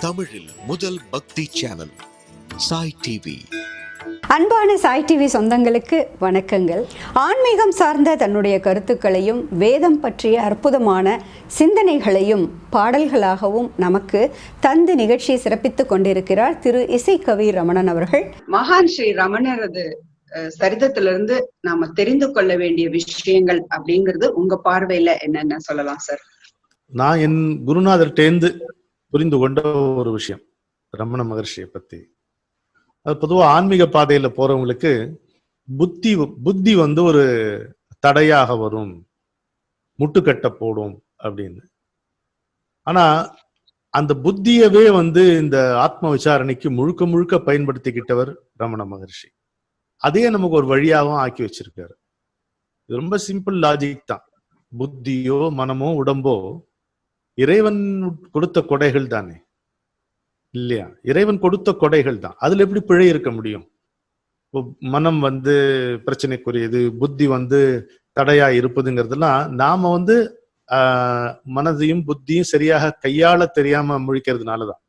தமிழில் முதல் பக்தி சேனல் சாய் டிவி. அன்பான சாய் டிவி சொந்தங்களுக்கு வணக்கங்கள். ஆன்மீகம் சார்ந்த தன்னுடைய கருத்துக்களையும் வேதம் பற்றிய அற்புதமான சிந்தனைகளையும் பாடல்களாகவும் நமக்கு தந்து நிகழ்ச்சியை சிறப்பித்துக் கொண்டிருக்கிறார் திரு இசைக்கவி ரமணன் அவர்கள். மகான் ஸ்ரீ ரமணரது சரிதத்திலிருந்து நாம தெரிந்து கொள்ள வேண்டிய விஷயங்கள் அப்படிங்கிறது உங்க பார்வையில என்னென்ன சொல்லலாம் சார். நான் என் குருநாதர்கிட்டேந்து புரிந்து கொண்ட ஒரு விஷயம் ரமண மகர்ஷியை பத்தி. அது பொதுவா ஆன்மீக பாதையில போறவங்களுக்கு புத்தி புத்தி வந்து ஒரு தடையாக வரும். முட்டுக்கட்ட போடும் அப்படின்னு. ஆனா அந்த புத்தியவே வந்து இந்த ஆத்ம விசாரணைக்கு முழுக்க முழுக்க பயன்படுத்திக்கிட்டவர் ரமண மகர்ஷி. அதையே நமக்கு ஒரு வழியாகவும் ஆக்கி வச்சிருக்காரு. இது ரொம்ப சிம்பிள் லாஜிக் தான். புத்தியோ மனமோ உடம்போ இறைவன் கொடுத்த கொடைகள் தானே? இல்லையா? இறைவன் கொடுத்த கொடைகள் தான். அதுல எப்படி பிழை இருக்க முடியும்? மனம் வந்து பிரச்சனைக்குரியது புத்தி வந்து தடையா இருப்பதுங்கிறதெல்லாம் நாம வந்து ஆஹ், மனதையும் புத்தியும் சரியாக கையாள தெரியாம முழிக்கிறதுனாலதான்.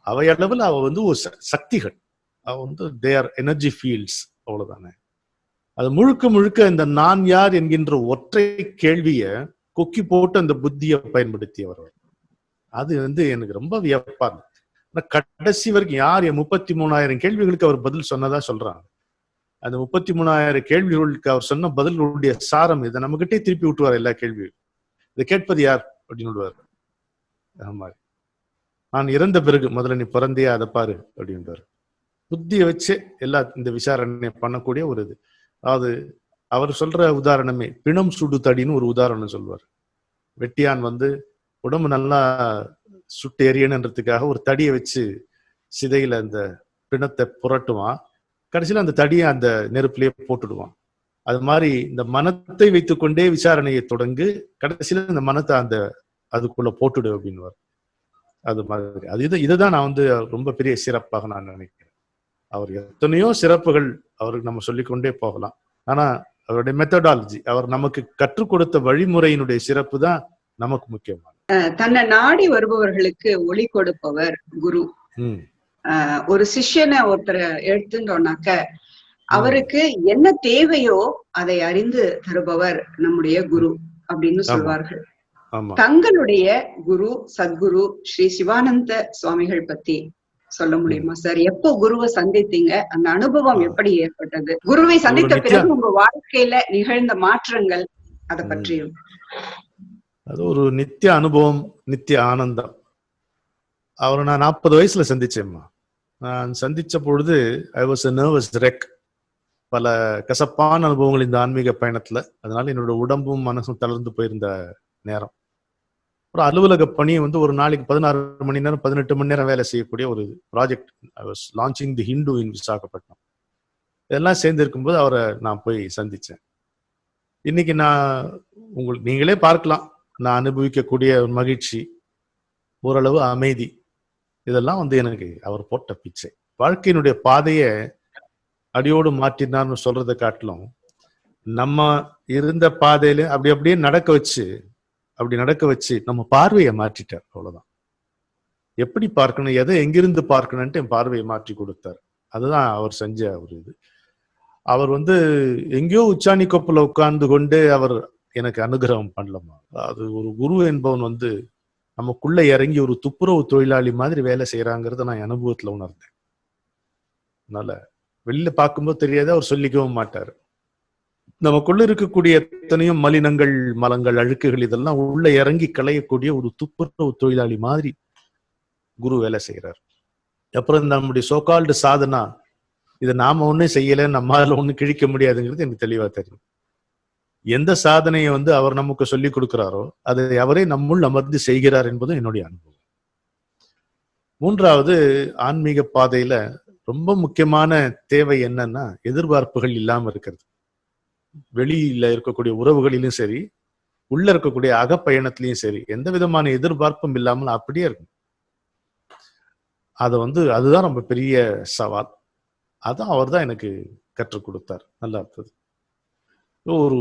அவையளவில் அவ வந்து ஒரு ச- சக்திகள். அவ வந்து தேர் எனர்ஜி ஃபீல்ட்ஸ் அவ்வளவுதானே. அது முழுக்க முழுக்க இந்த நான் யார் என்கின்ற ஒற்றை கேள்விய கொக்கி போட்டு அந்த புத்தியை பயன்படுத்தியவர் அது வந்து எனக்கு ரொம்ப வியப்பா இருந்தது. கடைசி வரைக்கும் யார் முப்பத்தி மூணாயிரம் கேள்விகளுக்கு அவர் பதில் சொன்னதா சொல்றாங்க. அந்த முப்பத்தி மூணாயிரம் கேள்விகளுக்கு அவர் சொன்ன பதில்களுடைய சாரம் இதை நம்ம கிட்டே திருப்பி விட்டுவார் எல்லா கேள்வியும். இதை கேட்பது யார்? அப்படின்னு விடுவார் ஆமா நான் இறந்த பிறகு முதல்ல நீ பிறந்தியா? அதை பாரு அப்படின்றாரு புத்தியை வச்சு எல்லா இந்த விசாரணை பண்ணக்கூடிய ஒரு இது. அதாவது அவர் சொல்ற உதாரணமே பிணம் சுடு தடின்னு ஒரு உதாரணம் சொல்வார். வெட்டியான் வந்து உடம்பு நல்லா சுட்டு எரியணுன்றதுக்காக ஒரு தடியை வச்சு சிதையில அந்த பிணத்தை புரட்டுவான். கடைசியில் அந்த தடியை அந்த நெருப்பிலேயே போட்டுடுவான். அது மாதிரி இந்த மனத்தை வைத்துக்கொண்டே விசாரணையை தொடங்கு கடைசியில இந்த மனத்தை அந்த அதுக்குள்ள போட்டுடு அப்படின்னுவார். அது மாதிரி. அது இது இதுதான் நான் வந்து ரொம்ப பெரிய சிறப்பாக நான் நினைக்கிறேன். அவர் எத்தனையோ சிறப்புகள் அவருக்கு நம்ம சொல்லிக்கொண்டே போகலாம். ஆனா அவருடைய மெத்தடாலஜி அவர் நமக்கு கற்றுக் கொடுத்த வழிமுறையினுடைய சிறப்பு தான் நமக்கு முக்கியமானது. அஹ், தன்னை நாடி வருபவர்களுக்கு ஒளி கொடுப்பவர் குரு. ஒரு சிஷ்யனை ஒருத்தரை எடுத்துட்டோம்னாக்க அவருக்கு என்ன தேவையோ அதை அறிந்து தருபவர் நம்முடைய குரு அப்படின்னு. சொல்வார்கள். தங்களுடைய குரு சத்குரு ஸ்ரீ சிவானந்த சுவாமிகள் பத்தி சொல்ல முடியுமா சார்? எப்போ குருவை சந்தித்தீங்க? அந்த அனுபவம். எப்படி ஏற்பட்டது? குருவை சந்தித்த பிறகு உங்க வாழ்க்கையில நிகழ்ந்த மாற்றங்கள் அத. பற்றியும் அது ஒரு நித்திய அனுபவம் நித்திய ஆனந்தம். அவரை நான் நாற்பது வயசுல சந்திச்சேம்மா. நான் சந்திச்ச பொழுது ஐ வாஸ் நர்வஸ் ரெக் பல கசப்பான அனுபவங்கள் இந்த ஆன்மீக பயணத்துல. அதனால என்னோட உடம்பும் மனசும் தளர்ந்து போயிருந்த நேரம். ஒரு அலுவலக பணி வந்து ஒரு நாளைக்கு பதினாறு மணி நேரம் பதினெட்டு மணி நேரம் வேலை செய்யக்கூடிய ஒரு project I was launching the Hindu in Visakhapatnam இதெல்லாம் சேர்ந்து போது அவரை நான் போய் சந்தித்தேன் இன்னைக்கு நான் உங்களுக்கு நீங்களே பார்க்கலாம். நான் அனுபவிக்கக்கூடிய ஒரு மகிழ்ச்சி ஓரளவு அமைதி. இதெல்லாம் வந்து எனக்கு அவர் போட்ட பிச்சை. வாழ்க்கையினுடைய பாதையை அடியோடு மாற்றினார்னு சொல்றதை காட்டிலும் நம்ம இருந்த பாதையில அப்படி அப்படியே நடக்க வச்சு அப்படி நடக்க வச்சு நம்ம பார்வையை மாற்றிட்டார் அவ்வளவுதான். எப்படி பார்க்கணும் எதை எங்கிருந்து பார்க்கணும்ட்டு என் பார்வையை மாற்றி கொடுத்தார். அதுதான் அவர் செஞ்ச ஒரு இது. அவர் வந்து எங்கேயோ உச்சாணி கொப்பில் உட்கார்ந்து கொண்டு அவர் எனக்கு அனுகிரகம் பண்ணலமா அது ஒரு குரு என்பவன் வந்து நமக்குள்ள இறங்கி ஒரு துப்புரவு தொழிலாளி மாதிரி வேலை செய்யறாங்கிறத நான் அனுபவத்துல உணர்ந்தேன். அதனால வெளியில பார்க்கும்போது தெரியாத அவர் சொல்லிக்கவும் மாட்டார். நமக்குள்ள இருக்கக்கூடிய எத்தனையோ மலினங்கள் மலங்கள் அழுக்குகள் இதெல்லாம் உள்ள இறங்கி களையக்கூடிய ஒரு துப்புரவு தொழிலாளி மாதிரி குரு வேலை செய்கிறார் அப்புறம் நம்முடைய சோகால்டு சாதனா இதை நாம ஒன்றும் செய்யலை நம்மால ஒண்ணும் கிழிக்க முடியாதுங்கிறது எனக்கு தெளிவா தெரியும். எந்த சாதனையை வந்து அவர் நமக்கு சொல்லி கொடுக்கிறாரோ அதை அவரே நம்முள் அமர்ந்து செய்கிறார் என்பதும் என்னுடைய அனுபவம். மூன்றாவது ஆன்மீக பாதையில ரொம்ப முக்கியமான தேவை என்னன்னா எதிர்பார்ப்புகள் இல்லாம இருக்கிறது. வெளியில இருக்கக்கூடிய உறவுகளிலும் சரி உள்ள இருக்கக்கூடிய அகப்பயணத்திலையும் சரி எந்த விதமான எதிர்பார்ப்பும் இல்லாமல் அப்படியே இருக்கும் அதை வந்து அதுதான் ரொம்ப பெரிய சவால். அதான் அவர் தான் எனக்கு கற்றுக் கொடுத்தார். நல்லா இருந்தது ஒரு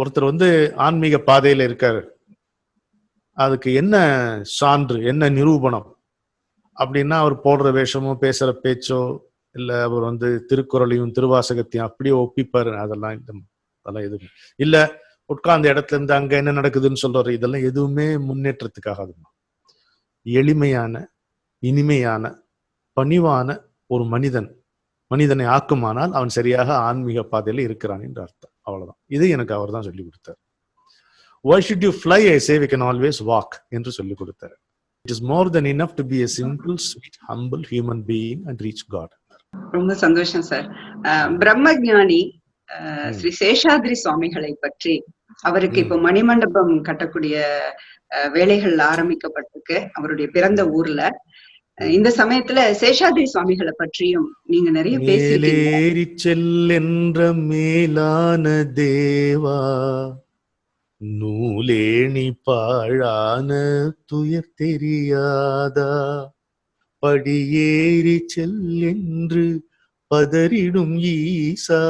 ஒருத்தர் வந்து ஆன்மீக பாதையில இருக்காரு. அதுக்கு என்ன சான்று என்ன நிரூபணம் அப்படின்னா அவர் போடுற வேஷமோ பேசுற பேச்சோ இல்ல அவர் வந்து திருக்குறளையும் திருவாசகத்தையும் அப்படியே ஒப்பிப்பாரு. அதெல்லாம் இந்த அதெல்லாம் எதுவுமே இல்ல. உட்கார்ந்த இடத்துல இருந்து அங்க என்ன நடக்குதுன்னு சொல்ற இதெல்லாம் எதுவுமே முன்னேற்றத்துக்காகாதுமா. எளிமையான இனிமையான பணிவான ஒரு மனிதன் மனிதனை ஆக்குமானால் அவன் சரியாக ஆன்மீக பாதையில இருக்கிறான் என்று அர்த்தம். அவ்வளவுதான். இது எனக்கு அவர் தான் சொல்லி கொடுத்தார். Why should you fly I save we can always walk என்று சொல்லி கொடுத்தார். It is more than enough to be a simple sweet humble human being and reach ரொம்ப சந்தோஷம் சார் அஹ், ஸ்ரீ சேஷாத்ரி சுவாமிகளை பற்றி அவருக்கு இப்ப மணிமண்டபம் கட்டக்கூடிய வேலைகள் ஆரம்பிக்கப்பட்டிருக்கு அவருடைய பிறந்த ஊர்ல. இந்த சமயத்துல சேஷாத்ரி சுவாமிகளை பற்றியும் நீங்க நிறைய மேலேறி செல்லென்ற மேலான தேவா நூலேணி பாழான துயர் தெரியாதா? படியேறி செல்லென்று பதறிடும் ஈசா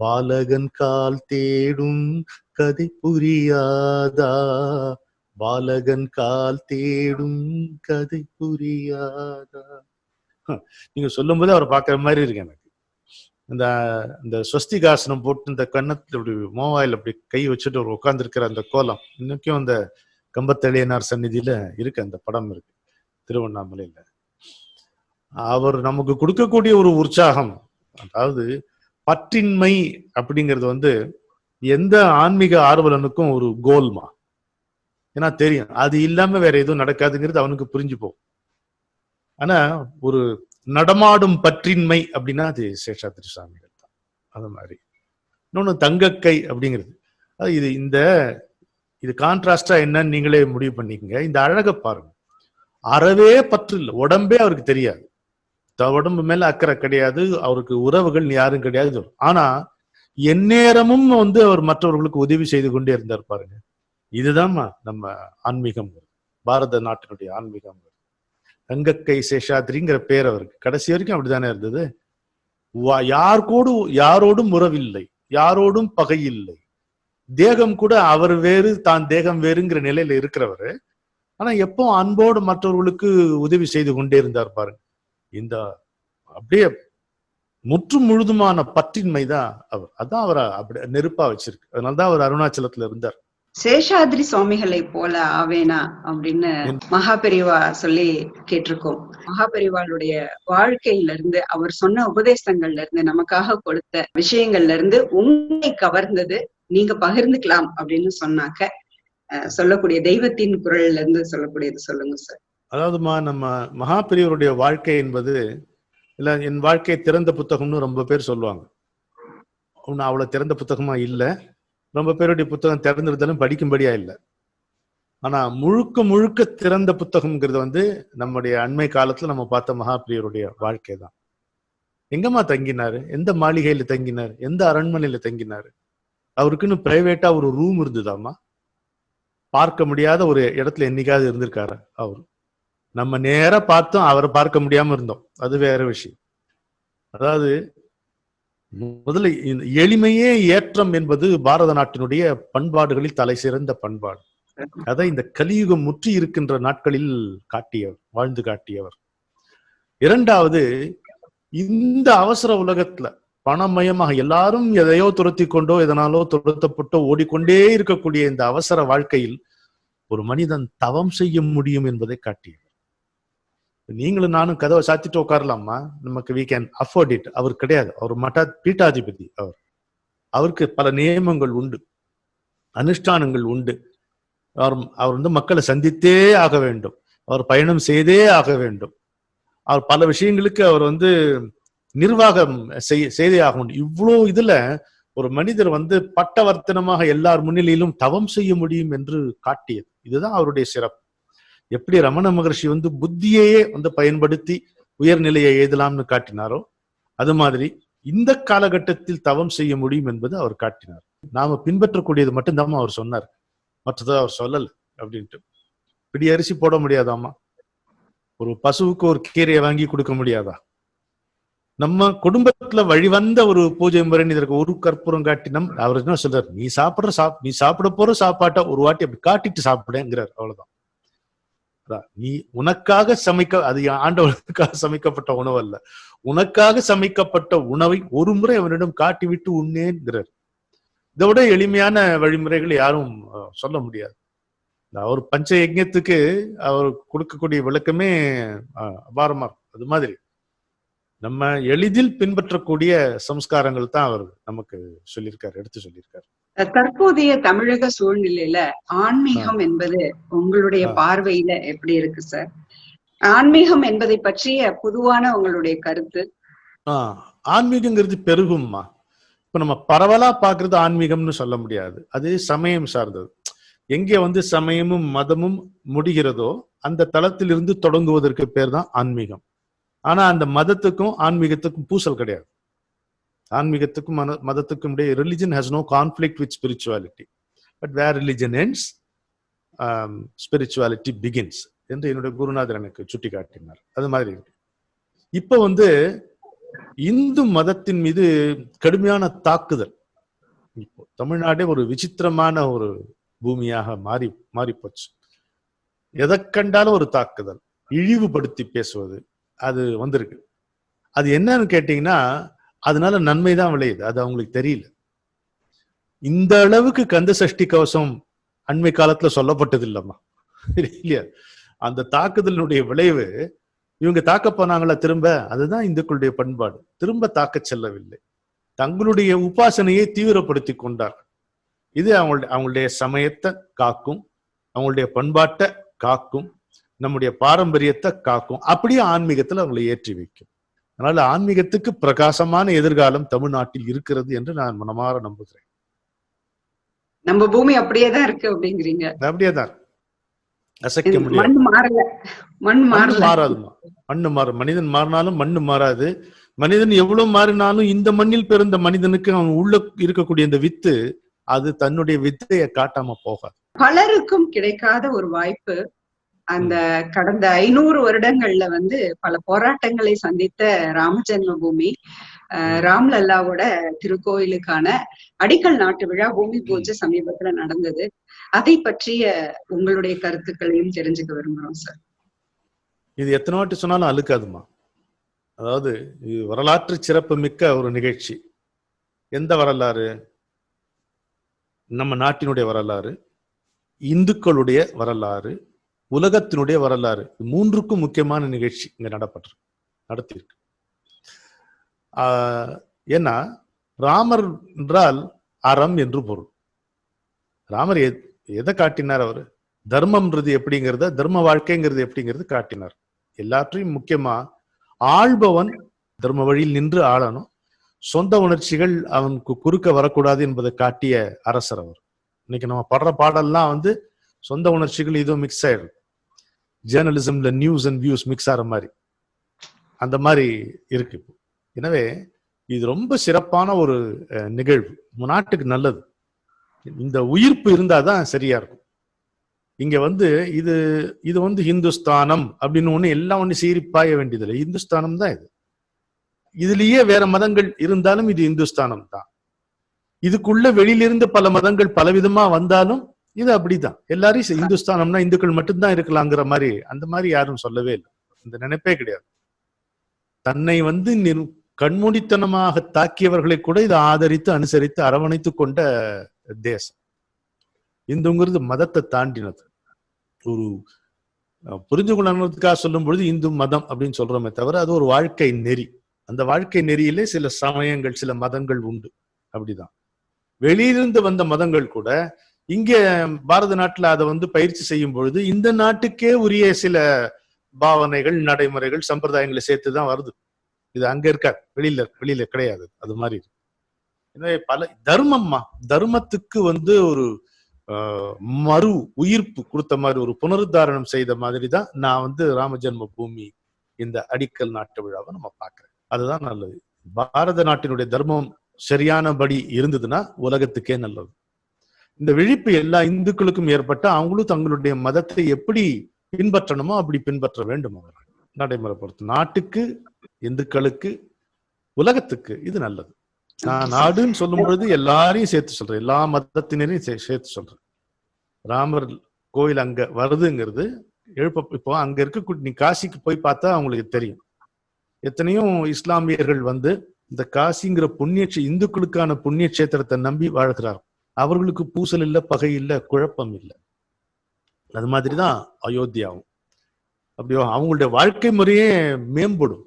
பாலகன் கால் தேடும் கதை புரியாதா? பாலகன் கால் தேடும் கதை புரியாதா? நீங்க சொல்லும் போது அவர் பாக்குற மாதிரி இருக்கு எனக்கு. இந்த இந்த ஸ்வஸ்திகாசனம் போட்டு இந்த கன்னத்துல இப்படி மோவாயில் அப்படி கை வச்சுட்டு ஒரு உட்கார்ந்துருக்கிற அந்த கோலம் இன்னைக்கும் அந்த கம்பத்தளியனார் சந்நிதியில இருக்கு அந்த படம் இருக்கு திருவண்ணாமலையில. அவர் நமக்கு கொடுக்கக்கூடிய ஒரு உற்சாகம் அதாவது பற்றின்மை அப்படிங்கிறது வந்து எந்த ஆன்மீக ஆர்வலனுக்கும் ஒரு கோல்மா ஏன்னா தெரியும். அது இல்லாம வேற எதுவும் நடக்காதுங்கிறது அவனுக்கு புரிஞ்சு போகும். ஆனா ஒரு நடமாடும் பற்றின்மை அப்படின்னா அது சேஷாத்திரி சுவாமிகள் தான். அது மாதிரி. இன்னொன்னு தங்கக்கை அப்படிங்கிறது. அது இது இந்த இது கான்ட்ராஸ்டா என்னன்னு நீங்களே முடிவு பண்ணிக்கங்க. இந்த அழகை பாருங்க. அறவே பற்று இல்லை. உடம்பே அவருக்கு தெரியாது. உடம்பு மேல அக்கறை கிடையாது அவருக்கு உறவுகள் யாரும் கிடையாது ஆனா எந்நேரமும் வந்து அவர் மற்றவர்களுக்கு உதவி செய்து கொண்டே இருந்தார் பாருங்க. இதுதான் நம்ம ஆன்மீகம். பாரத நாட்டினுடைய ஆன்மீகம். கங்கக்கை சேஷாத்ரிங்கிற பேர் அவருக்கு. கடைசி வரைக்கும் அப்படித்தானே இருந்தது? வா- யார் கூட யாரோடும் உறவில்லை யாரோடும் பகை இல்லை தேகம் கூட அவர் வேறு தான் தேகம் வேறுங்கிற நிலையில இருக்கிறவர். ஆனா எப்போ அன்போடு மற்றவர்களுக்கு உதவி செய்து கொண்டே இருந்தார் பாருங்க. இந்த அப்படியே முற்றும் முழுதுமான பற்றின்மை தான் அவர். அதான் அவரை அப்படி நெருப்பா வச்சிருக்கு. அதனாலதான் அவர் அருணாச்சலத்துல இருந்தார். சேஷாத்ரி சுவாமிகளை போல ஆவேனா அப்படின்னு மகாபெரிவா சொல்லி கேட்டிருக்கோம். மகாபெரிவாளுடைய வாழ்க்கையில இருந்து அவர் சொன்ன உபதேசங்கள்ல இருந்து நமக்காக கொடுத்த விஷயங்கள்ல இருந்து உண்மை கவர்ந்தது நீங்க பகிர்ந்துக்கலாம் அப்படின்னு சொன்னாக்க சொல்லக்கூடிய தெய்வத்தின் குரல்ல இருந்து சொல்லக்கூடியது சொல்லுங்க சார். அதாவதுமா நம்ம மகாபெரியவருடைய வாழ்க்கை என்பது இல்லை என் வாழ்க்கை திறந்த புத்தகம்னு ரொம்ப பேர் சொல்லுவாங்க. ஒன்று அவ்வளோ திறந்த புத்தகமாக இல்லை. ரொம்ப பேருடைய புத்தகம் திறந்திருந்தாலும் படிக்கும்படியா இல்லை. ஆனால் முழுக்க முழுக்க திறந்த புத்தகம்ங்கிறது வந்து நம்முடைய அண்மை காலத்தில் நம்ம பார்த்த மகாபிரியருடைய வாழ்க்கை தான். எங்கம்மா தங்கினாரு? எந்த மாளிகையில் தங்கினார்? எந்த அரண்மனையில் தங்கினார்? அவருக்குன்னு பிரைவேட்டா ஒரு ரூம் இருந்ததாம்மா. பார்க்க முடியாத ஒரு இடத்துல என்னைக்காவது இருந்திருக்காரு? அவர். நம்ம நேர பார்த்தோம் அவரை பார்க்க முடியாம இருந்தோம். அது வேற விஷயம். அதாவது முதல்ல எளிமையே ஏற்றம் என்பது பாரத நாட்டினுடைய பண்பாடுகளில் தலை சிறந்த பண்பாடு. அதை இந்த கலியுகம் முற்றி இருக்கின்ற நாட்களில் காட்டியவர் வாழ்ந்து காட்டியவர். இரண்டாவது இந்த அவசர உலகத்துல பணமயமாக எல்லாரும் எதையோ துரத்தி கொண்டோ எதனாலோ துரத்தப்பட்டோ ஓடிக்கொண்டே இருக்கக்கூடிய இந்த அவசர வாழ்க்கையில் ஒரு மனிதன் தவம் செய்ய முடியும் என்பதை காட்டியவர். நீங்களும் நானும் கதவை சாத்திட்டு உட்காரலாமா? நமக்கு வி கேன் அஃபோர்ட் இட் அவர் கிடையாது. அவர் மட்டா பீட்டாதிபதி அவர். அவருக்கு பல நியமங்கள் உண்டு. அனுஷ்டானங்கள் உண்டு. அவர் அவர் வந்து மக்களை சந்தித்தே ஆக வேண்டும். அவர் பயணம் செய்தே ஆக வேண்டும். அவர் பல விஷயங்களுக்கு அவர் வந்து நிர்வாகம் செய்ய செய்தே ஆக வேண்டும். இவ்வளோ இதுல ஒரு மனிதர் வந்து பட்டவர்த்தனமாக எல்லார் முன்னிலையிலும் தவம் செய்ய முடியும் என்று காட்டியது. இதுதான் அவருடைய சிறப்பு. எப்படி ரமண மகர்ஷி வந்து புத்தியையே வந்து பயன்படுத்தி உயர்நிலையை எழுதலாம்னு காட்டினாரோ அது மாதிரி இந்த காலகட்டத்தில் தவம் செய்ய முடியும் என்பது அவர் காட்டினார். நாம பின்பற்றக்கூடியது மட்டும்தான் அவர் சொன்னார். மற்றதை அவர் சொல்லல அப்படின்ட்டு. பிடி அரிசி போட முடியாதாமா ஒரு பசுவுக்கு ஒரு கீரையை வாங்கி கொடுக்க முடியாதா? நம்ம குடும்பத்துல வழிவந்த ஒரு பூஜை முறை இதற்கு ஒரு கற்பூரம் காட்டினம் அவர் என்ன சொல்றாரு? நீ சாப்பிடுற சாப் நீ சாப்பிட போற சாப்பாட்டை ஒரு வாட்டி அப்படி காட்டிட்டு சாப்பிடுங்கிறார் அவ்வளவுதான். நீ உனக்காக சமைக்க அது ஆண்டவனுக்காக சமைக்கப்பட்ட உணவு அல்ல உனக்காக சமைக்கப்பட்ட உணவை ஒரு முறை அவனிடம் காட்டிவிட்டு உண்ணேங்கிறார் இதை விட எளிமையான வழிமுறைகள் யாரும் அஹ், சொல்ல முடியாது. அவர் பஞ்ச யஜ்ஞத்துக்கு அவர் கொடுக்கக்கூடிய விளக்கமே அஹ், அபாரமா அது மாதிரி. நம்ம எளிதில் பின்பற்றக்கூடிய சம்ஸ்காரங்கள் தான் அவர் நமக்கு சொல்லியிருக்காரு எடுத்து சொல்லியிருக்காரு. தற்போதைய தமிழக சூழ்நிலையில ஆன்மீகம் என்பது உங்களுடைய. பார்வையில எப்படி இருக்கு சார்? ஆன்மீகம் என்பதை பற்றிய பொதுவான உங்களுடைய கருத்து? ஆன்மீகங்கிறது பெருகும்மா. இப்ப நம்ம பரவலா பாக்குறது ஆன்மீகம்னு சொல்ல முடியாது. அது சமயம் சார்ந்தது. எங்கே வந்து சமயமும் மதமும் முடிகிறதோ அந்த தளத்திலிருந்து தொடங்குவதற்கு பேர் தான் ஆன்மீகம். ஆனா அந்த மதத்துக்கும் ஆன்மீகத்துக்கும் பூசல் கிடையாது. ஆன்மீகத்துக்கும் மத மதத்துக்கும் இடையே religion has no conflict with spirituality but where religion ends spirituality begins என்று என்னுடைய குருநாதர் எனக்கு சுட்டி காட்டினார் அது மாதிரி இருக்கு. வந்து இந்து மதத்தின் மீது கடுமையான தாக்குதல். இப்போ தமிழ்நாடே ஒரு விசித்திரமான ஒரு பூமியாக மாறி மாறி போச்சு எதை கண்டாலும் ஒரு தாக்குதல். இழிவுபடுத்தி பேசுவது. அது வந்திருக்கு. அது என்னன்னு கேட்டீங்கன்னா அதனால நன்மை தான் விளையுது. அது அவங்களுக்கு தெரியல. இந்த அளவுக்கு கந்த சஷ்டி கவசம் அண்மை காலத்துல சொல்லப்பட்டது இல்லம்மா. இல்லையா? அந்த தாக்குதலினுடைய விளைவு இவங்க தாக்க போனாங்களா திரும்ப? அதுதான் இந்துக்களுடைய பண்பாடு. திரும்ப தாக்க செல்லவில்லை. தங்களுடைய உபாசனையை தீவிரப்படுத்தி கொண்டார் இது அவங்களுடைய அவங்களுடைய சமயத்தை காக்கும் அவங்களுடைய பண்பாட்டை காக்கும் நம்முடைய பாரம்பரியத்தை காக்கும். அப்படியே ஆன்மீகத்துல அவங்களை ஏற்றி வைக்கும். அதனால ஆன்மீகத்துக்கு பிரகாசமான எதிர்காலம் தமிழ்நாட்டில் இருக்கிறது என்று நான் மனமாற நம்புகிறேன். நம்ம பூமி அப்படியே தான் இருக்கு அப்படிங்கிறீங்க. அசைக்க முடியாது. மண் மாறல. மண் மாறல. மாறாதுமா? மண்ணு மாறும் மனிதன் மாறினாலும் மண்ணு மாறாது. மனிதன் எவ்வளவு மாறினாலும் இந்த மண்ணில் பிறந்த மனிதனுக்கு அவன் உள்ள இருக்கக்கூடிய இந்த வித்து அது தன்னுடைய வித்தையை காட்டாம போகாது. பலருக்கும் கிடைக்காத ஒரு வாய்ப்பு அந்த கடந்த ஐநூறு வருடங்கள்ல வந்து பல போராட்டங்களை சந்தித்த ராம ஜென்ம பூமி அஹ், ராம்லல்லாவோட திருக்கோயிலுக்கான அடிக்கல் நாட்டு விழா பூமி பூஜை சமீபத்துல நடந்தது. அதை பற்றிய உங்களுடைய கருத்துக்களையும் தெரிஞ்சுக்க விரும்புறோம் சார். இது எத்தனை வாட்டி சொன்னாலும் அழுக்காதுமா அதாவது இது வரலாற்று சிறப்பு மிக்க ஒரு நிகழ்ச்சி. எந்த வரலாறு? நம்ம நாட்டினுடைய வரலாறு. இந்துக்களுடைய வரலாறு. உலகத்தினுடைய வரலாறு மூன்றுக்கும் முக்கியமான நிகழ்ச்சி இங்க நடப்பட்டிருக்கு நடத்தியிருக்கு. ஆஹ் ஏன்னா ராமர் என்றால் அறம் என்று பொருள். ராமர் எதை காட்டினார் அவர்? தர்மம்ன்றது எப்படிங்கிறத தர்ம வாழ்க்கைங்கிறது எப்படிங்கிறது காட்டினார். எல்லாற்றையும் முக்கியமா ஆள்பவன் தர்ம வழியில் நின்று ஆளணும். சொந்த உணர்ச்சிகள் அவனுக்கு குறுக்க வரக்கூடாது என்பதை காட்டிய அரசர் அவர். இன்னைக்கு நம்ம படுற பாடல்லாம் வந்து சொந்த உணர்ச்சிகள் இதுவும் மிக்ஸ் ஆயிடும் ஜேர்னலிசம்ல நியூஸ் அண்ட் வியூஸ் மிக்ஸ் ஆகிற மாதிரி. அந்த மாதிரி இருக்கு எனவே இது ரொம்ப சிறப்பான ஒரு நிகழ்வு. நாட்டுக்கு நல்லது. இந்த உயிர்ப்பு இருந்தாதான் சரியா இருக்கும். இங்க வந்து இது இது வந்து ஹிந்துஸ்தானம் அப்படின்னு ஒண்ணு எல்லாம் ஒண்ணு சீறி பாய வேண்டியதில்லை. இந்துஸ்தானம் தான் இது. இதுலயே வேற மதங்கள் இருந்தாலும் இது இந்துஸ்தானம் தான். இதுக்குள்ள வெளியிலிருந்து பல மதங்கள் பலவிதமா வந்தாலும் இது அப்படிதான். எல்லாரும் இந்துஸ்தானம்னா இந்துக்கள் மட்டும்தான் இருக்கலாங்கிற மாதிரி அந்த மாதிரி யாரும் சொல்லவே இல்லை. இந்த நினைப்பே கிடையாது. தன்னை வந்து கண்மூடித்தனமாக தாக்கியவர்களை கூட இதை ஆதரித்து அனுசரித்து அரவணைத்து கொண்ட தேசம். இந்துங்கிறது மதத்தை தாண்டினது. ஒரு புரிஞ்சு கொள்ளணுன்றதுக்காக சொல்லும் பொழுது இந்து மதம் அப்படின்னு சொல்றோமே தவிர அது ஒரு வாழ்க்கை நெறி. அந்த வாழ்க்கை நெறியிலே சில சமயங்கள் சில மதங்கள் உண்டு. அப்படிதான். வெளியிலிருந்து வந்த மதங்கள் கூட இங்க பாரத நாட்டுல அதை வந்து பயிற்சி செய்யும் பொழுது இந்த நாட்டுக்கே உரிய சில பாவனைகள் நடைமுறைகள் சம்பிரதாயங்களை சேர்த்து தான் வருது. இது அங்க இருக்காது வெளியில வெளியில கிடையாது. அது மாதிரி எனவே பல தர்மம்மா தர்மத்துக்கு வந்து ஒரு ஆஹ், மறு உயிர்ப்பு கொடுத்த மாதிரி ஒரு புனருத்தாரணம் செய்த மாதிரி தான் நான் வந்து ராமஜென்ம பூமி இந்த அடிக்கல் நாட்டு விழாவை நம்ம பார்க்கிறேன். அதுதான் நல்லது. பாரத நாட்டினுடைய தர்மம் சரியானபடி இருந்ததுன்னா உலகத்துக்கே நல்லது. இந்த விழிப்பு எல்லா இந்துக்களுக்கும் ஏற்பட்ட அவங்களும் தங்களுடைய மதத்தை எப்படி பின்பற்றணுமோ அப்படி பின்பற்ற வேண்டும் அவர்கள். நடைமுறை பொறுத்து நாட்டுக்கு இந்துக்களுக்கு உலகத்துக்கு இது நல்லது. நான் நாடுன்னு சொல்லும் பொழுது எல்லாரையும் சேர்த்து சொல்றேன். எல்லா மதத்தினரையும் சே- சேர்த்து சொல்றேன். ராமர் கோயில் அங்க வருதுங்கிறது எழுப்ப இப்போ அங்க இருக்க நீ காசிக்கு போய் பார்த்தா அவங்களுக்கு தெரியும். எத்தனையோ இஸ்லாமியர்கள் வந்து இந்த காசிங்கிற புண்ணிய இந்துக்களுக்கான புண்ணிய கஷேத்திரத்தை நம்பி வாழ்கிறார்கள். அவர்களுக்கு பூசல் இல்லை பகை இல்லை குழப்பம் இல்லை. அது மாதிரி தான் அயோத்தியாவும். அப்படியோ அவங்களுடைய வாழ்க்கை முறையே மேம்படும்.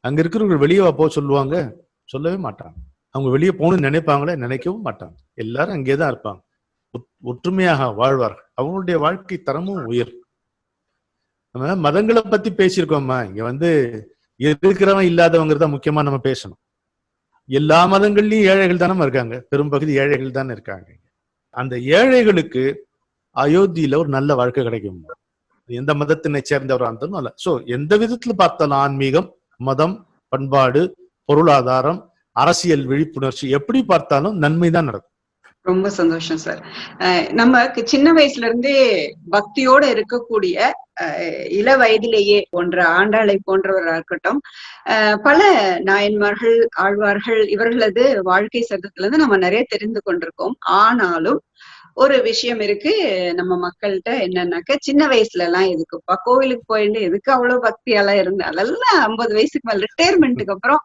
அங்க இருக்கிறவங்க வெளியே போக சொல்லுவாங்க. சொல்லவே மாட்டாங்க. அவங்க வெளியே போகணும்னு நினைப்பாங்களே நினைக்கவும் மாட்டாங்க. எல்லாரும் அங்கேதான் இருப்பாங்க. ஒற்றுமையாக வாழ்வார்கள். அவங்களுடைய வாழ்க்கை தரமும் உயர் நம்ம மதங்களை பத்தி பேசியிருக்கோம்மா. இங்க வந்து இருக்கிறவன் இல்லாதவங்கிறத முக்கியமா நம்ம பேசணும். எல்லா மதங்கள்லயும் ஏழைகள் தானே இருக்காங்க. பெரும்பகுதி ஏழைகள் தானே இருக்காங்க. அந்த ஏழைகளுக்கு அயோத்தியில ஒரு நல்ல வாழ்க்கை கிடைக்கும். எந்த மதத்தினை சேர்ந்தவரா இருந்தாலும் அல்ல. சோ எந்த விதத்துல பார்த்தாலும் ஆன்மீகம் மதம் பண்பாடு பொருளாதாரம் அரசியல் விழிப்புணர்ச்சி எப்படி பார்த்தாலும் நன்மை தான் நடக்கும். ரொம்ப சந்தோஷம் சார் நமக்கு சின்ன வயசுல இருந்தே பக்தியோட இருக்கக்கூடிய இள வயதிலேயே போன்ற ஆண்டாளை போன்றவராக இருக்கட்டும் பல நாயன்மார்கள் ஆழ்வார்கள் இவர்களது வாழ்க்கை சரித்திரத்துல இருந்து நம்ம நிறைய தெரிந்து கொண்டிருக்கோம். ஆனாலும் ஒரு விஷயம் இருக்கு நம்ம மக்கள்கிட்ட என்னன்னாக்க சின்ன வயசுல எல்லாம் எதுக்குப்பா கோவிலுக்கு போயிட்டு எதுக்கு அவ்வளவு பக்தியெல்லாம் இருந்து அதெல்லாம் ஐம்பது வயசுக்கு மேல ரிட்டையர்மெண்ட்டுக்கு அப்புறம்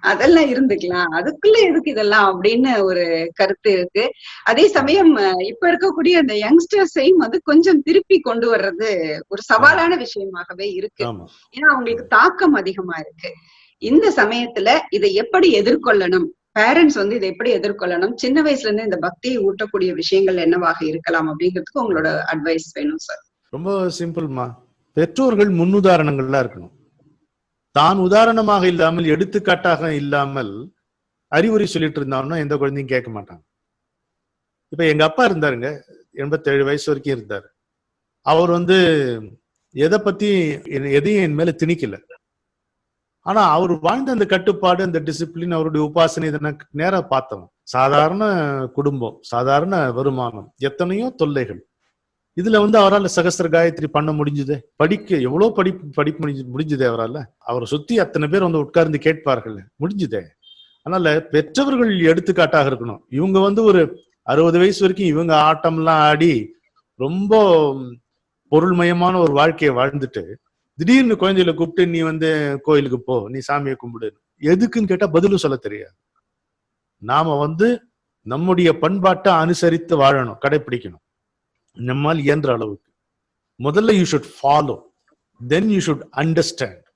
அதெல்லாம் இருந்துக்கலாம். அதுக்குள்ள எதுக்கு இதெல்லாம் அப்படின்னு ஒரு கருத்து இருக்கு. அதே சமயம் இப்ப இருக்கக்கூடிய அந்த யங்ஸ்டர்ஸையும் வந்து கொஞ்சம் திருப்பி கொண்டு வர்றது ஒரு சவாலான விஷயமாகவே இருக்கு. ஏன்னா அவங்களுக்கு தாக்கம் அதிகமா இருக்கு. இந்த சமயத்துல இதை எப்படி எதிர்கொள்ளணும்? பேரண்ட்ஸ் வந்து இதை எப்படி எதிர்கொள்ளணும்? சின்ன வயசுல இருந்து இந்த பக்தியை ஊட்டக்கூடிய விஷயங்கள் என்னவாக இருக்கலாம் அப்படிங்கிறதுக்கு உங்களோட அட்வைஸ் வேணும் சார் ரொம்ப சிம்பிள்மா பெற்றோர்கள் முன்னுதாரணங்கள்லாம் இருக்கணும். தான் உதாரணமாக இல்லாமல் எடுத்துக்காட்டாக இல்லாமல் அறிவுரை சொல்லிட்டு இருந்தாங்கன்னா எந்த குழந்தையும் கேட்க மாட்டாங்க. இப்ப எங்க அப்பா இருந்தாருங்க எண்பத்தேழு வயசு வரைக்கும் இருந்தாரு. அவர் வந்து எதை பத்தி எதையும் என் மேல திணிக்கல. ஆனா அவர் வாழ்ந்த அந்த கட்டுப்பாடு அந்த டிசிப்ளின் அவருடைய உபாசனை இதை நேரா பார்த்தவன் சாதாரண குடும்பம் சாதாரண வருமானம் எத்தனையோ தொல்லைகள். இதுல வந்து அவரால் சகஸ்திர காயத்ரி பண்ண முடிஞ்சது. படிக்க எவ்வளவு படிப்பு படிப்பு முடிஞ்சு முடிஞ்சது அவரால். அவரை சுத்தி அத்தனை பேர் வந்து உட்கார்ந்து கேட்பார்கள். முடிஞ்சுதே. அதனால பெற்றவர்கள் எடுத்துக்காட்டாக இருக்கணும். இவங்க வந்து ஒரு அறுபது வயசு வரைக்கும் இவங்க ஆட்டம்லாம் ஆடி ரொம்ப பொருள்மயமான ஒரு வாழ்க்கையை வாழ்ந்துட்டு திடீர்னு குழந்தைகளை கூப்பிட்டு நீ வந்து கோயிலுக்கு போ நீ சாமியை கும்பிடு. எதுக்குன்னு கேட்டா பதிலும் சொல்ல தெரியாது. நாம வந்து நம்முடைய பண்பாட்டை அனுசரித்து வாழணும் கடைபிடிக்கணும் நம்மால் இயன்ற அளவுக்கு. முதல்ல you should follow then you should understand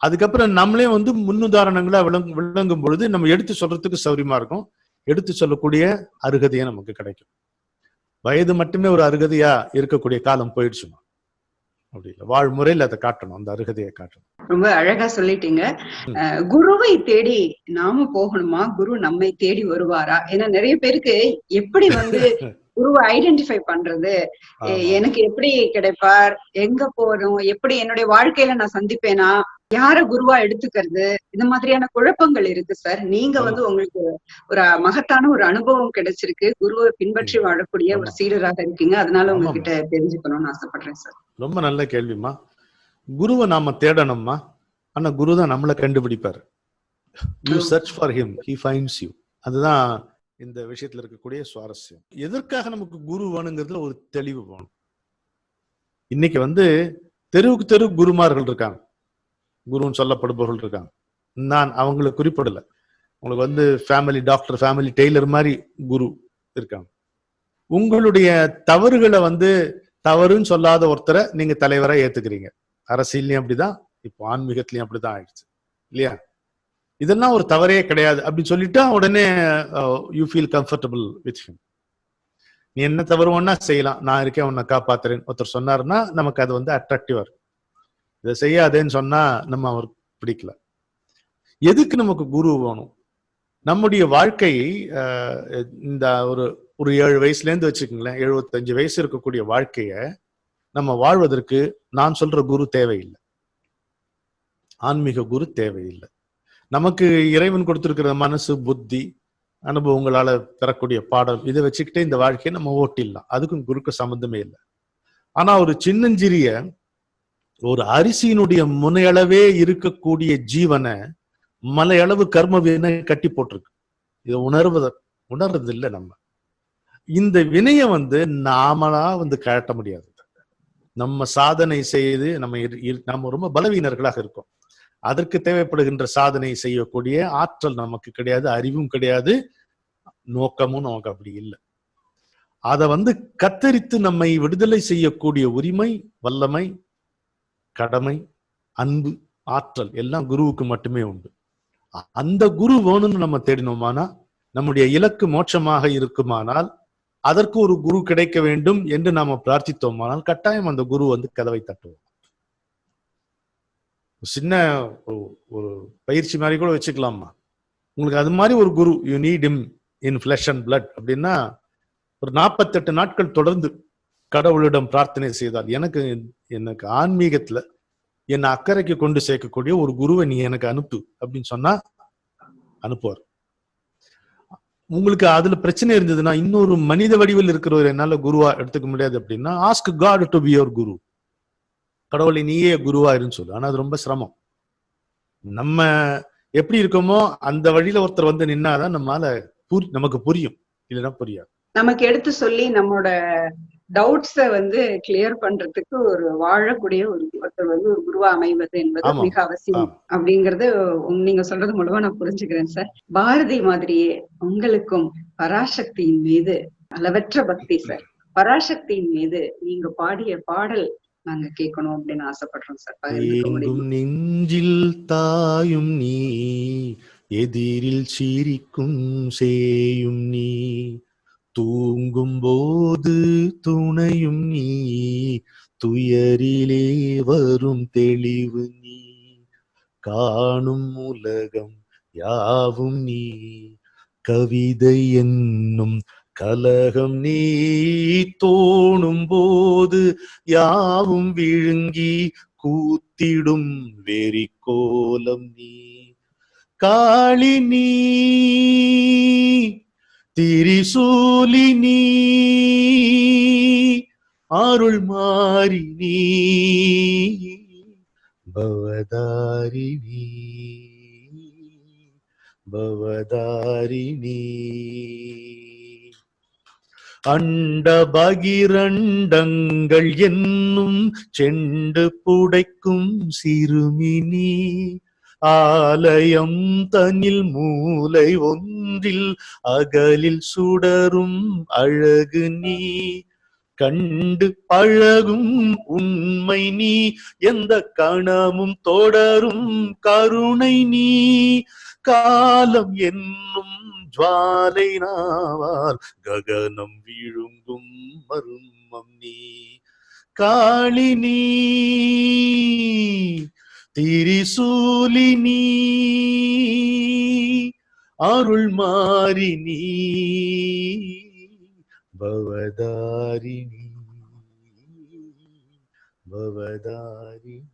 அதுக்கப்புறம் நம்மளே வந்து முன்னுதாரணங்களா விளங்கு விளங்கும் பொழுது நம்ம எடுத்து சொல்றதுக்கு சௌரியமா இருக்கும். எடுத்து சொல்லக்கூடிய அருகதையே நமக்கு கிடைக்கும். வயது மட்டுமே ஒரு அருகதையா இருக்கக்கூடிய காலம் போயிடுச்சுமா? அப்படி இல்லை. வாழ்முறையில் அதை காட்டணும். அந்த அருகதையை காட்டணும். ரொம்ப அழகா சொல்லிட்டீங்க. குருவை தேடி நாம போகணுமா? குரு நம்மை தேடி வருவாரா? ஏன்னா நிறைய பேருக்கு எப்படி வந்து குருவை ஐடென்டிஃபை பண்றது. எனக்கு எப்படி கிடைப்பார்? எங்க போறோம் எப்படி என்னுடைய வாழ்க்கையில நான் சந்திப்பேனா? யார குருவா எடுத்துக்கிறது? இந்த மாதிரியான குழப்பங்கள் இருக்கு சார் நீங்க. வந்து உங்களுக்கு ஒரு மகத்தான ஒரு அனுபவம் கிடைச்சிருக்கு. குருவை பின்பற்றி வாழக்கூடிய ஒரு. சீடராக இருக்கீங்க. அதனால. உங்ககிட்ட தெரிஞ்சுக்கணும்னு ஆசைப்படுறேன் சார் ரொம்ப நல்ல கேள்விமா குருவை நாம தேடணும்மா. ஆனா குரு தான் நம்மளை கண்டுபிடிப்பாரு. You. Search for him he finds you அதுதான் இந்த விஷயத்துல இருக்கக்கூடிய சுவாரஸ்யம். எதற்காக நமக்கு குரு வேணுங்கிறதுல ஒரு தெளிவு வேணும். இன்னைக்கு வந்து தெருவுக்கு தெரு குருமார்கள் இருக்காங்க. குருன்னு சொல்லப்படுபவர்கள் இருக்காங்க. நான் அவங்கள குறிப்பிடல. உங்களுக்கு வந்து ஃபேமிலி டாக்டர் ஃபேமிலி டெய்லர் மாதிரி குரு இருக்காங்க. உங்களுடைய தவறுகளை வந்து தவறுன்னு சொல்லாத ஒருத்தரை நீங்க தலைவரா ஏத்துக்கிறீங்க. அரசியல்லையும் அப்படிதான் இப்போ ஆன்மீகத்திலையும் அப்படிதான் ஆயிடுச்சு. இல்லையா? இதெல்லாம் ஒரு தவறே கிடையாது. அப்படின்னு சொல்லிட்டா உடனே you feel comfortable with him நீ என்ன தவறு ஒன்னா செய்யலாம். நான் இருக்கேன் உன்னை காப்பாத்துறேன். ஒருத்தர் சொன்னாருன்னா நமக்கு அது வந்து அட்ராக்டிவா இருக்கும். இதை செய்யாதேன்னு சொன்னா நம்ம அவருக்கு பிடிக்கல. எதுக்கு நமக்கு குரு வேணும்? நம்முடைய வாழ்க்கை இந்த ஒரு ஒரு ஏழு வயசுல இருந்து வச்சுக்கோங்களேன் எழுபத்தஞ்சு வயசு இருக்கக்கூடிய வாழ்க்கைய நம்ம வாழ்வதற்கு நான் சொல்ற குரு தேவையில்லை. ஆன்மீக குரு தேவையில்லை. நமக்கு இறைவன் கொடுத்திருக்கிற மனசு புத்தி அனுபவங்களால பெறக்கூடிய பாடம் இதை வச்சுக்கிட்டே இந்த வாழ்க்கையை நம்ம ஓட்டிடலாம். அதுக்கும் குருக்கு சம்பந்தமே இல்லை. ஆனா ஒரு சின்னஞ்சிறிய ஒரு அரிசியினுடைய முனையளவே இருக்கக்கூடிய ஜீவனை மலையளவு கர்ம வினை கட்டி போட்டிருக்கு. இதை உணர்வத உணர்றது இல்லை நம்ம. இந்த வினையை வந்து நாமளா வந்து கழட்ட முடியாது. நம்ம சாதனை செய்து நம்ம இரு- இரு- நம்ம ரொம்ப பலவீனர்களாக இருக்கோம். அதற்கு தேவைப்படுகின்ற சாதனை செய்யக்கூடிய ஆற்றல் நமக்கு கிடையாது அறிவும் கிடையாது நோக்கமும் நமக்கு அப்படி இல்லை. அதை வந்து கத்தரித்து நம்மை விடுதலை செய்யக்கூடிய உரிமை வல்லமை கடமை அன்பு ஆற்றல் எல்லாம் குருவுக்கு மட்டுமே உண்டு. அந்த குரு வேணும்னு நம்ம தேடினோமானா நம்முடைய இலக்கு மோட்சமாக இருக்குமானால் அதற்கு ஒரு குரு கிடைக்க வேண்டும் என்று நாம பிரார்த்தித்தோமானால் கட்டாயம் அந்த குரு வந்து கதவை தட்டுவோம் சின்ன ஒரு- ஒரு பயிற்சி மாதிரி கூட வச்சுக்கலாமா உங்களுக்கு அது மாதிரி ஒரு குரு you need him in flesh and blood அப்படின்னா ஒரு நாற்பத்தெட்டு நாட்கள் தொடர்ந்து கடவுளிடம் பிரார்த்தனை செய்தால் எனக்கு எனக்கு ஆன்மீகத்துல என்னை அக்கறைக்கு கொண்டு சேர்க்கக்கூடிய ஒரு குருவை நீ எனக்கு அனுப்பு அப்படின்னு சொன்னா அனுப்புவார். உங்களுக்கு அதுல பிரச்சனை இருந்ததுன்னா இன்னொரு மனித வடிவில் இருக்கிறவர் என்னால குருவா எடுத்துக்க முடியாது அப்படின்னா ask God to be your guru கடவுளை நீயே குருவா இருன்னு சொல்லு. ஆனா அது ரொம்ப சிரமம். நம்ம எப்படி இருக்கோமோ அந்த வழியில ஒருத்தர் வந்து நின்னாதான் நம்மளால புரி நமக்கு புரியும். இல்லைன்னா புரியாது. நமக்கு எடுத்து சொல்லி நம்மளோட டவுட்ஸ வந்து கிளியர் பண்றதுக்கு ஒரு வாழக்கூடிய ஒரு ஒருத்தர் வந்து ஒரு குருவா அமைவது என்பது. மிக அவசியம். அப்படிங்கறது நீங்க சொல்றது மூலமா நான் புரிஞ்சுக்கிறேன் சார். பாரதி மாதிரியே உங்களுக்கும் பராசக்தியின் மீது அளவற்ற பக்தி சார். பராசக்தியின் மீது நீங்க பாடிய பாடல் நாங்க கேட்கணும் அப்படின்னு ஆசைப்படுறோம் சார். நெஞ்சில் தாயும் நீ எதிரில் சிரிக்கும் சேயும் நீ தூங்கும் போது துணையும் நீ துயரிலே வரும் தெளிவு நீ காணும் உலகம் யாவும் நீ கவிதை என்னும் கலகம் நீ தோணும் போது யாவும் விழுங்கி கூத்திடும் வெறி கோலம் நீ. காளி நீ திரிசூலி நீ அருள் மாறி நீ பவதாரிணி பவதாரிணி அண்ட பகிரண்டங்கள் என்னும் செண்டு புடைக்கும் சிறுமினி. ஆலயம் தனில் மூலை ஒன்றில் அகலில் சுடரும் அழகு நீ. கண்டு பழகும் உண்மை நீ எந்த கணமும் தொடரும் கருணை நீ. காலம் என்னும் ஜுவாலை நாவார். ககனம் விழுங்கும் மர்மம் நீ. காளினி திரிசூலினி அருள் மாறினி பவதாரிணி. பவதாரிணி.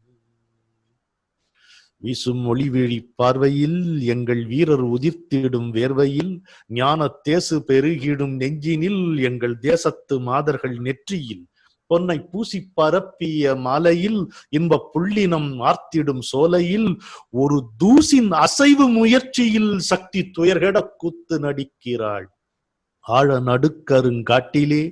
வீசும் ஒளிவிழி பார்வையில் எங்கள் வீரர் உதிர்த்திடும் வேர்வையில் ஞான தேசு பெருகிடும் நெஞ்சினில் எங்கள் தேசத்து மாதர்கள் நெற்றியில் பொன்னை பூசி பரப்பிய மாலையில் இன்ப புள்ளினம் ஆர்த்திடும் சோலையில் ஒரு தூசின் அசைவு முயற்சியில் சக்தி துயர்கட கூத்து நடிக்கிறாள். ஆழ நடுக்கருங்காட்டிலே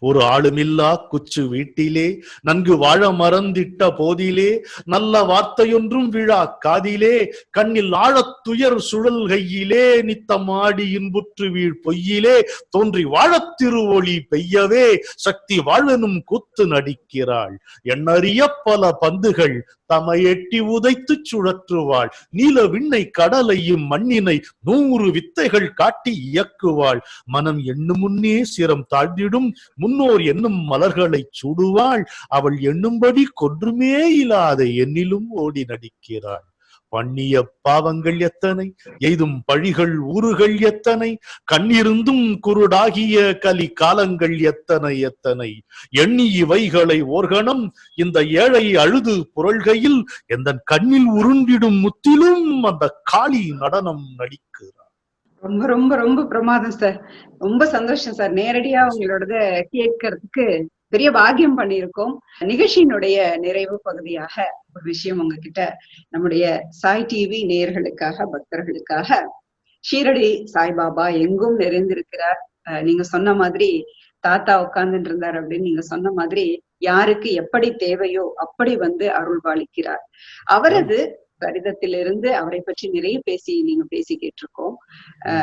ஒரு ஆளுமில்லா குச்சு வீட்டிலே நன்கு வாழ மறந்திட்ட போதிலே நல்ல வார்த்தையொன்றும் விழா காதிலே கண்ணில் ஆழத் துயர் சுழல்கையிலே நித்தமாடி இன்புற்று வீழ் பொய்யிலே தோன்றி வாழத் திருவொளி பெய்யவே சக்தி வாழனும் கூத்து நடிக்கிறாள். எண்ணறிய பல பந்துகள் தமை எட்டி உதைத்து சுழற்றுவாள். நீல விண்ணை கடலையும் மண்ணினை நூறு வித்தைகள் காட்டி இயக்குவாள். மனம் எண்ணும் முன்னே சிரம் தாழ்ந்திடும் முன்னோர் என்னும் மலர்களை சுடுவாள். அவள் எண்ணும்படி கொன்றுமே இல்லாத என்னிலும் ஓடி நடிக்கிறாள். பண்ணிய பாவங்கள் எத்தனை? எய்தும் பழிகள் ஊறுகள் எத்தனை? கண்ணிருந்தும் குருடாகிய கலி காலங்கள் எத்தனை எத்தனை? எண்ணி இவைகளை ஓர்கணம் இந்த ஏழை அழுது புரள்கையில் எந்த கண்ணில் உருண்டிடும் முத்திலும் அந்த காளி நடனம் நடிக்கிறார். ரொம்ப ரொம்ப ரொம்ப பிரமாதம் சார். ரொம்ப சந்தோஷம் சார். நேரடியா உங்களோடத கேட்கறதுக்கு பெரிய பாக்கியம் பண்ணியிருக்கோம். நிகழ்ச்சியினுடைய நிறைவு பகுதியாக ஒரு விஷயம் உங்ககிட்ட நம்முடைய சாய் டிவி நேயர்களுக்காக பக்தர்களுக்காக. ஷீரடி சாய்பாபா எங்கும் நிறைந்திருக்கிறார். அஹ் நீங்க சொன்ன மாதிரி தாத்தா உட்கார்ந்துட்டு இருந்தார் அப்படின்னு நீங்க சொன்ன மாதிரி யாருக்கு எப்படி தேவையோ அப்படி வந்து அருள்பாலிக்கிறார் அவரது சரிதத்திலிருந்து அவரை பற்றி நிறைய பேசி நீங்க பேசி கேட்டிருக்கோம்.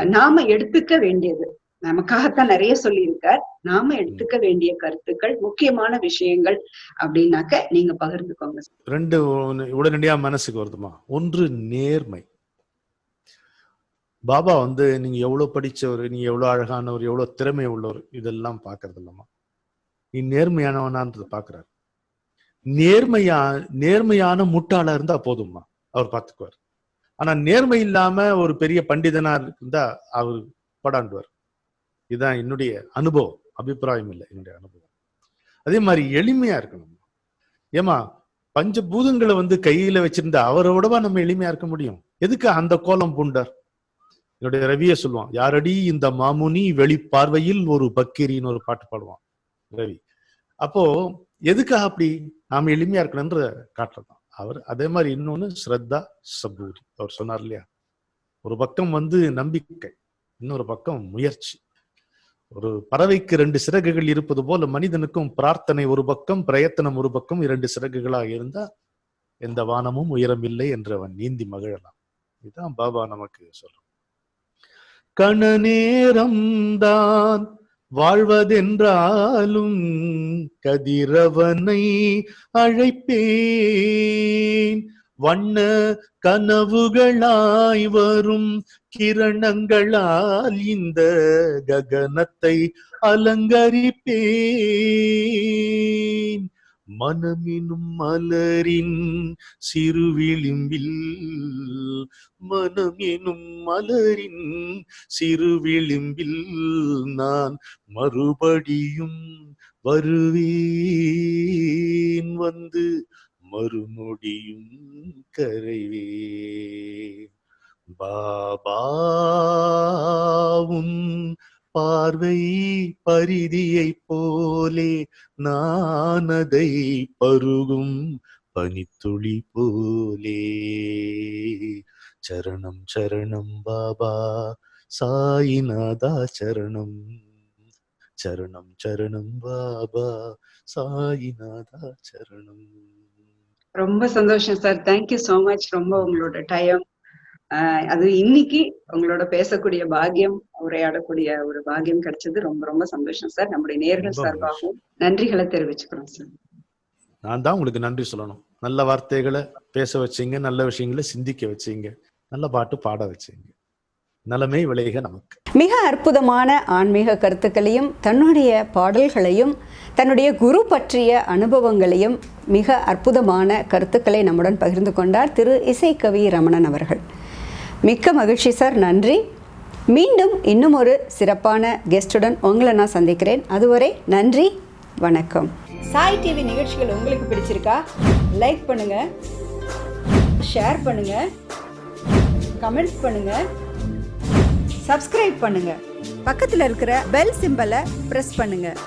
நாம எடுத்துக்க வேண்டியது நமக்காகத்தான் நிறைய சொல்லியிருக்கார். நாம எடுத்துக்க வேண்டிய கருத்துக்கள் முக்கியமான விஷயங்கள் அப்படின்னாக்க நீங்க பகிர்ந்துக்கோங்க. ரெண்டு உடனடியா மனசுக்கு வருதுமா? ஒன்று நேர்மை. பாபா வந்து நீங்க எவ்வளவு படிச்சவர் நீங்க எவ்வளவு அழகானவர் எவ்வளவு திறமை உள்ளவர் இதெல்லாம் பாக்குறது இல்லம்மா. நீ நேர்மையானவனான்றது பாக்குறாரு நேர்மையா நேர்மையான முட்டாளா இருந்தா போதும்மா. அவர் பார்த்துக்குவார். ஆனா நேர்மை இல்லாம ஒரு பெரிய பண்டிதனா இருந்தா அவர் படாண்டுவார். இதுதான் என்னுடைய அனுபவம். அபிப்பிராயம் இல்லை என்னுடைய அனுபவம். அதே மாதிரி எளிமையா இருக்கணும். ஏமா பஞ்சபூதங்களை வந்து கையில வச்சிருந்த அவரோடவா நம்ம எளிமையா இருக்க முடியும்? எதுக்கு அந்த கோலம் பூண்டார்? என்னுடைய ரவிய சொல்லுவான் யாரடி இந்த மாமுனி வெளிப்பார்வையில் ஒரு பக்கிரின்னு ஒரு பாட்டு பாடுவான். ரவி. அப்போ எதுக்காக அப்படி நாம எளிமையா இருக்கணும்ன்ற காட்டுறதான் அவர் அதே மாதிரி இன்னொன்னு ஸ்ரத்தா சபூரி அவர் சொன்னார் இல்லையா ஒரு பக்கம் வந்து நம்பிக்கை இன்னொரு பக்கம் முயற்சி. ஒரு பறவைக்கு ரெண்டு சிறகுகள் இருப்பது போல மனிதனுக்கும் பிரார்த்தனை ஒரு பக்கம் பிரயத்தனம் ஒரு பக்கம் இரண்டு சிறகுகளாக இருந்தா எந்த வானமும் உயரம் இல்லை என்று அவன் நீந்தி மகிழலாம். இதுதான் பாபா நமக்கு சொல்லும் கண நேரம்தான் வாழ்வதென்றாலும் கதிரவனை அழைப்பேன். வண்ண கனவுகளாய் வரும் கிரணங்களால் இந்த ககனத்தை அலங்கரிப்பேன். மனமினும் மலரின் சிறுவிளிம்பில் மனம் எனும் மலரின் சிறுவிளிம்பில் நான் மறுபடியும் வருவேன் வந்து மறுநொடியும் கரைவேன். பாபாவும் பார்வை பரிதியை போலே நானதை பருகும் பனித்துளி போலே. சரணம் சரணம் பாபா சாயிநாதா சரணம். சரணம் சரணம் பாபா சாயிநாதா சரணம். ரொம்ப சந்தோஷம் சார். தேங்க்யூ சோ மச் ரொம்ப உங்களோட டைம் அது இன்னைக்கு உங்களோட பேசக்கூடிய பாக்கியம் உரையாடக்கூடிய ஒரு பாக்கியம் கிடைச்சது. ரொம்ப ரொம்ப சந்தோஷம் சார். நம்முடைய நேர்கள் சார்பாகவும் நன்றிகளை தெரிவிச்சுக்கிறோம் சார். நான் தான் உங்களுக்கு நன்றி சொல்லணும். நல்ல வார்த்தைகளை பேச வச்சீங்க நல்ல விஷயங்களை சிந்திக்க வச்சீங்க நல்ல பாட்டு பாட வச்சீங்க. நலமே விளைக நமக்கு. மிக அற்புதமான ஆன்மீக கருத்துக்களையும் தன்னுடைய பாடல்களையும் தன்னுடைய குரு பற்றிய அனுபவங்களையும் மிக அற்புதமான கருத்துக்களை நம்முடன் பகிர்ந்து கொண்டார் திரு இசைக்கவி ரமணன் அவர்கள். மிக்க மகிழ்ச்சி சார் நன்றி. மீண்டும் இன்னும் ஒரு சிறப்பான கெஸ்டுடன் உங்களை நான் சந்திக்கிறேன். அதுவரை நன்றி வணக்கம். சாய் டிவி நிகழ்ச்சிகள் உங்களுக்கு பிடிச்சிருக்கா? லைக் பண்ணுங்க. ஷேர் பண்ணுங்க. கமெண்ட்ஸ் பண்ணுங்க. சப்ஸ்கிரைப் பண்ணுங்க. பக்கத்தில் இருக்கிற பெல் சிம்பலை ப்ரெஸ் பண்ணுங்கள்